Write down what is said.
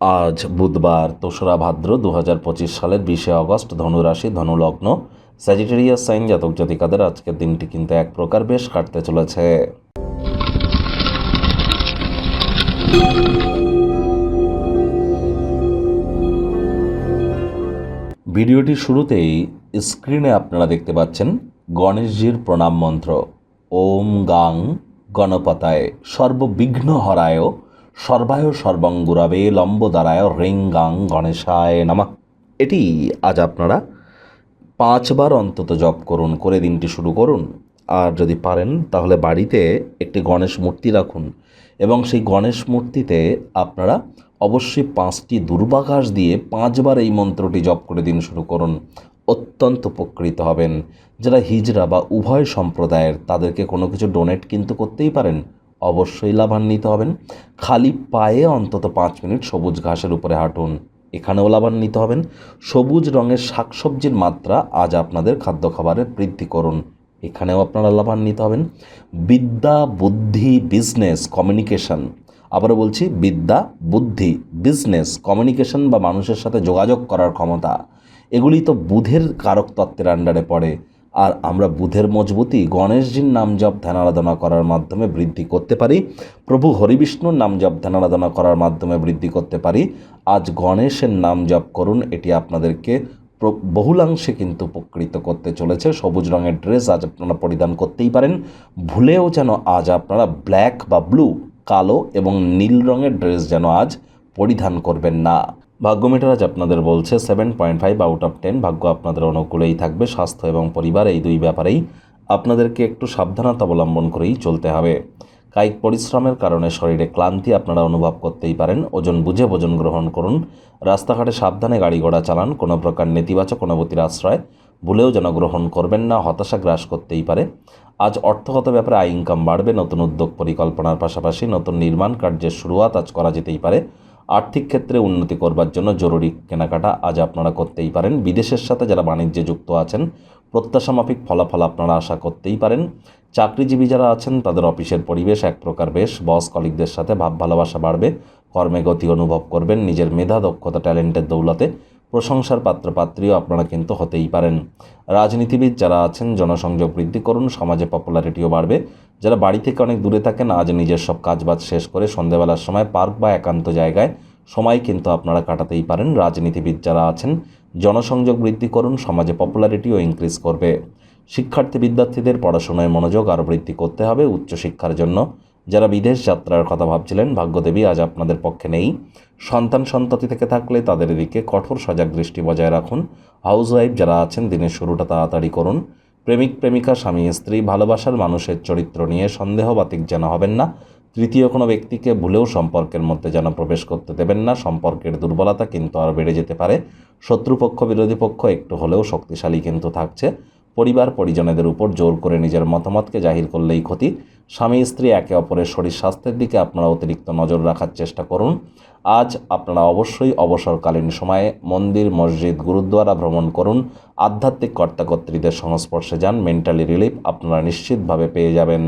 আজ বুধবার দোসরা ভাদ্র দু হাজার পঁচিশ সালের বিশে আগস্ট ধনুরাশি ধনুলগ্ন স্যাজিটেরিয়াস সাইন জাতক জাতিকাদের আজকের দিনটি কিন্তু এক প্রকার বেশ কাটতে চলেছে। ভিডিওটির শুরুতেই স্ক্রিনে আপনারা দেখতে পাচ্ছেন গণেশজির প্রণাম মন্ত্র। ওম গাং গণপতায় সর্ববিঘ্ন হরায় সর্বায় সর্বঙ্গুরাবে লম্বদারায় রিং গাং গণেশায় নামা। এটি আজ আপনারা পাঁচবার অন্তত জপ করুন, করে দিনটি শুরু করুন। আর যদি পারেন, তাহলে বাড়িতে একটি গণেশ মূর্তি রাখুন। এবং সেই গণেশ মূর্তিতে আপনারা অবশ্যই পাঁচটি দুর্বাঘাস দিয়ে পাঁচবার এই মন্ত্রটি জপ করে দিন শুরু করুন। অত্যন্ত উপকৃত হবেন। যারা হিজরা বা উভয় সম্প্রদায়ের, তাদেরকে কোনো কিছু ডোনেট কিন্তু করতেই পারেন। অবশ্যই লাভান্বিত হবেন। খালি পায়ে অন্তত পাঁচ মিনিট সবুজ ঘাসের উপরে হাঁটুন। এখানেও লাভান্বিত হবেন। সবুজ রঙের শাকসবজির মাত্রা আজ আপনাদের খাদ্য খাবারে বৃদ্ধি করুন। এখানেও আপনারা লাভান্বিত হবেন। বিদ্যা বুদ্ধি বিজনেস কমিউনিকেশন। আবারও বলছি, বিদ্যা বুদ্ধি বিজনেস কমিউনিকেশন বা মানুষের সাথে যোগাযোগ করার ক্ষমতা। এগুলি তো বুধের কারক তত্ত্বের আন্ডারে পড়ে। আর আমরা বুধের মজবুতি, গণেশজির নাম জপ, ধ্যান আরাধনা করার মাধ্যমে বৃদ্ধি করতে পারি। প্রভু হরিবিষ্ণুর নাম জপ, ধ্যান আরাধনা করার মাধ্যমে বৃদ্ধি করতে পারি। আজ গণেশের নাম জপ করুন, এটি আপনাদেরকে বহুলাংশে কিন্তু উপকৃত করতে চলেছে। সবুজ রঙের ড্রেস আজ আপনারা পরিধান করতেই পারেন। ভুলেও যেন আজ আপনারা ব্ল্যাক বা ব্লু, কালো এবং নীল রঙের ড্রেস যেন আজ পরিধান করবেন না। ভাগ্যমিটার আজ আপনাদের বলছে seven point five out of ten ভাগ্য আপনাদের অনুকূলেই থাকবে, স্বাস্থ্য এবং পরিবার এই দুই ব্যাপারেই আপনাদেরকে একটু সাবধানতা অবলম্বন করেই চলতে হবে। কায়িক পরিশ্রমের কারণে শরীরে ক্লান্তি আপনারা অনুভব করতেই পারেন, ওজন বুঝে ভোজন গ্রহণ করুন, রাস্তাঘাটে সাবধানে গাড়ি ঘোড়া চালান, কোনো প্রকার নেতিবাচক অনুভূতির আশ্রয় ভুলেও যেন গ্রহণ করবেন না, হতাশা গ্রাস করতেই পারে। আজ অর্থগত ব্যাপারে আয় ইনকাম বাড়বে, নতুন উদ্যোগ পরিকল্পনার পাশাপাশি নতুন নির্মাণ কার্যের শুরুয়াত আজ করা যেতেই পারে। আর্থিক ক্ষেত্রে উন্নতি করবার জন্য জরুরি কেনাকাটা আজ আপনারা করতেই পারেন। বিদেশের সাথে যারা বাণিজ্যে যুক্ত আছেন, প্রত্যাশা মাফিক ফলাফল আপনারা আশা করতেই পারেন। চাকরিজীবী যারা আছেন, তাদের অফিসের পরিবেশ এক প্রকার বেশ। বস কলিকদের সাথে ভাব ভালোবাসা বাড়বে, কর্মে গতি অনুভব করবেন, নিজের মেধা, দক্ষতা, ট্যালেন্টের দৌলতে প্রশংসার পাত্রপাত্রীও আপনারা কিন্তু হতেই পারেন। রাজনীতিবিদ যারা আছেন, জনসংযোগ বৃদ্ধি করুন, সমাজে পপুলারিটিও বাড়বে। যারা বাড়ি থেকে অনেক দূরে থাকেন, আজ নিজের সব কাজবাজ শেষ করে সন্ধেবেলার সময় পার্ক বা একান্ত জায়গায় সময় কিন্তু আপনারা কাটাতেই পারেন। রাজনীতিবিদ যারা আছেন, জনসংযোগ বৃদ্ধি করুন, সমাজে পপুলারিটিও ইনক্রিজ করবে। শিক্ষার্থী বিদ্যার্থীদের পড়াশোনায় মনোযোগ আরও বৃদ্ধি করতে হবে উচ্চশিক্ষার জন্য। যারা বিদেশ যাত্রার কথা ভাবছিলেন, ভাগ্যদেবী আজ আপনাদের পক্ষে নেই। সন্তান সন্ততি থেকে থাকলে তাদের দিকে কঠোর সজাগ দৃষ্টি বজায় রাখুন। হাউস ওয়াইফ যারা আছেন, দিনের শুরুটা তাড়াতাড়ি করুন। প্রেমিক, প্রেমিকা, স্বামী, স্ত্রী, ভালোবাসার মানুষের চরিত্র নিয়ে সন্দেহবাতিক যেন হবেন না। তৃতীয় কোনো ব্যক্তিকে ভুলেও সম্পর্কের মধ্যে যেন প্রবেশ করতে দেবেন না। সম্পর্কের দুর্বলতা কিন্তু আর বেড়ে যেতে পারে। শত্রুপক্ষ, বিরোধী পক্ষ একটু হলেও শক্তিশালী কিন্তু থাকছে। পরিবার পরিজনেদের উপর জোর করে নিজের মতামতকে জাহির করলেই ক্ষতি। স্বামী, স্ত্রী একে অপরের শরীর স্বাস্থ্যের দিকে আপনারা অতিরিক্ত নজর রাখার চেষ্টা করুন। আজ আপনারা অবশ্যই অবসরকালীন সময়ে মন্দির, মসজিদ, গুরুদ্বারা ভ্রমণ করুন। আধ্যাত্মিক কর্তাকর্ত্রীদের সংস্পর্শে যান। মেন্টালি রিলিফ আপনারা নিশ্চিতভাবে পেয়ে যাবেন।